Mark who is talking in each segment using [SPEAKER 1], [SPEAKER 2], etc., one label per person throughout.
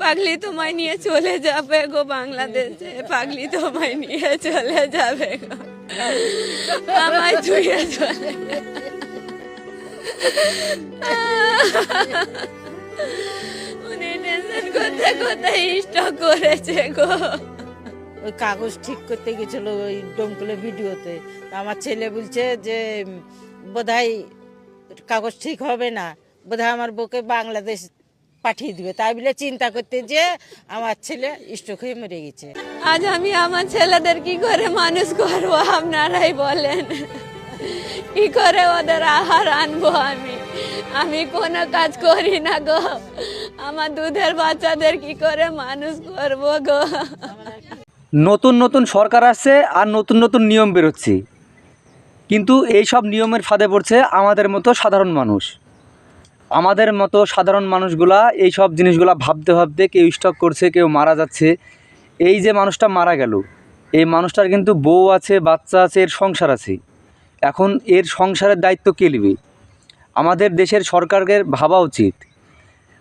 [SPEAKER 1] পাগলি তোমায় নিয়ে চলে যাবে গো বাংলাদেশে। পাগলি তোমায় নিয়ে চলে যাবে গো। আমায় ছুঁয়ে চলে উনি টেনশন করতে করতে স্টক করেছে গো।
[SPEAKER 2] ওই কাগজ ঠিক করতে গেছিল ওই ডমকুলে ভিডিওতে। আমার ছেলে বলছে যে বোধহয় কাগজ ঠিক হবে না। বোধহয় আমার বউকে বাংলাদেশ পাঠিয়ে দিবে। তাই বলে চিন্তা করতে যে আমার ছেলে স্ট্রোক হয়ে মরে গেছে।
[SPEAKER 1] আজ আমি আমার ছেলেদের কি করে মানুষ করব? আপনারাই বলেন। কি করে ওদের আহার আনব আমি? আমি কোনো কাজ করি না গো। আমার দুধের বাচ্চাদের কি করে মানুষ করব গো?
[SPEAKER 3] নতুন নতুন সরকার আসছে আর নতুন নতুন নিয়ম বেরোচ্ছে। কিন্তু এই সব নিয়মের ফাঁদে পড়ছে আমাদের মতো সাধারণ মানুষ। আমাদের মতো সাধারণ মানুষগুলা এই সব জিনিসগুলা ভাবতে ভাবতে কেউ স্টক করছে, কেউ মারা যাচ্ছে। এই যে মানুষটা মারা গেল, এই মানুষটার কিন্তু বউ আছে, বাচ্চা আছে, এর সংসার আছে। এখন এর সংসারের দায়িত্ব কে নেবে? আমাদের দেশের সরকারের ভাবা উচিত।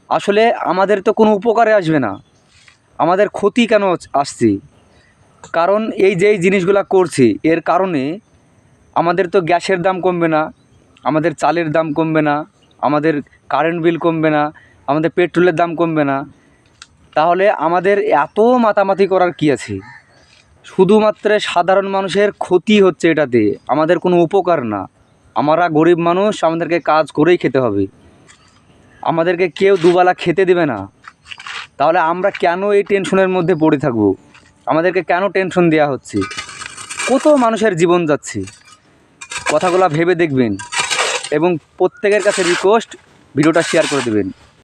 [SPEAKER 3] আসলে আমাদের তো কোনো উপকারে আসবে না। আমাদের ক্ষতি কেন আসছে? কারণ এই যে জিনিসগুলো করছি, এর কারণে আমাদের তো গ্যাসের দাম কমবে না, আমাদের চালের দাম কমবে না আমাদের কারেন্ট বিল কমবে না, আমাদের পেট্রোলের দাম কমবে না, তাহলে আমাদের এত মাতামাতি করার কি আছে? শুধুমাত্র সাধারণ মানুষের ক্ষতি হচ্ছে এটাতে, আমাদের কোনো উপকার না। আমরা গরিব মানুষ, আমাদেরকে কাজ করেই খেতে হবে। আমাদেরকে কেউ দুবেলা খেতে দেবে না। তাহলে আমরা কেন এই টেনশনের মধ্যে পড়ে থাকব? আমাদেরকে কেন টেনশন দেওয়া হচ্ছে? কত মানুষের জীবন যাচ্ছে? কথাগুলো ভেবে দেখবেন। এবং প্রত্যেকের কাছে রিকোয়েস্ট ভিডিওটা শেয়ার করে দেবেন।